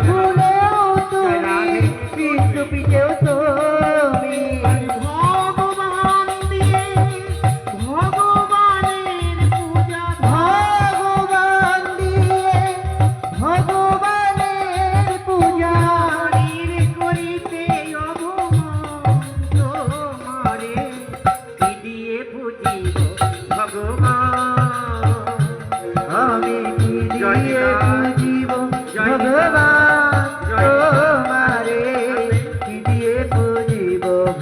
ফুলেও তুমি কিন্তু পিঠেও তুমি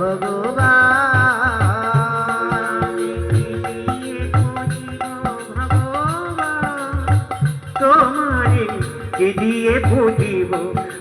ভগবান দিয়ে বুঝিব ভগবান? তোমারে কি দিয়ে বুঝিব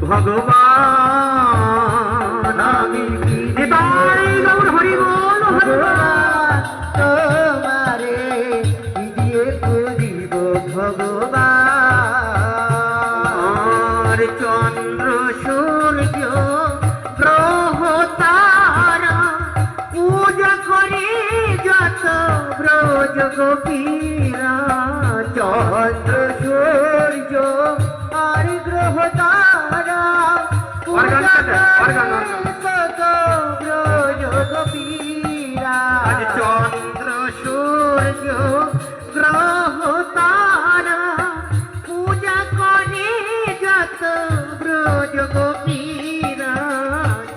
ভগবান আমি নিতাই গৌর হরি বল। ভগবান। তোমারে কি দিয়ে বুঝিব ভগবান আর চন্দ্র সূর্য ব্রজ গোপীরা চন্দ্র সূর্য আর গ্রহ তারা অর্গান। কত ব্রজ গোপীরা চন্দ্র সূর্য গ্রহ তারা পূজা করে যত ব্রজ গোপীরা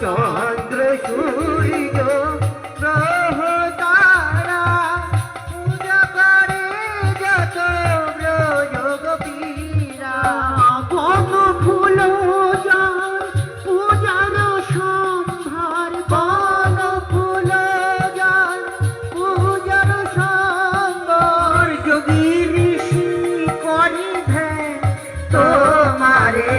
চন্দ্র সূর্য তোমারে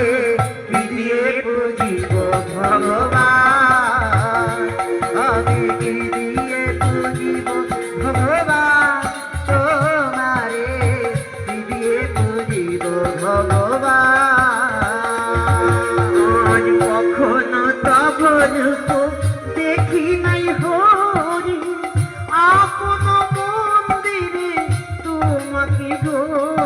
দিয়ে বুঝিব ভগবান। আমি কি দিয়ে বুঝিব ভগবান, তোমারে দিয়ে বুঝিব ভগবান। কখনো তব রূপ দেখি নাই হরি, আপন মন্দিরে তোমাকে গড়ি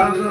Bardzo.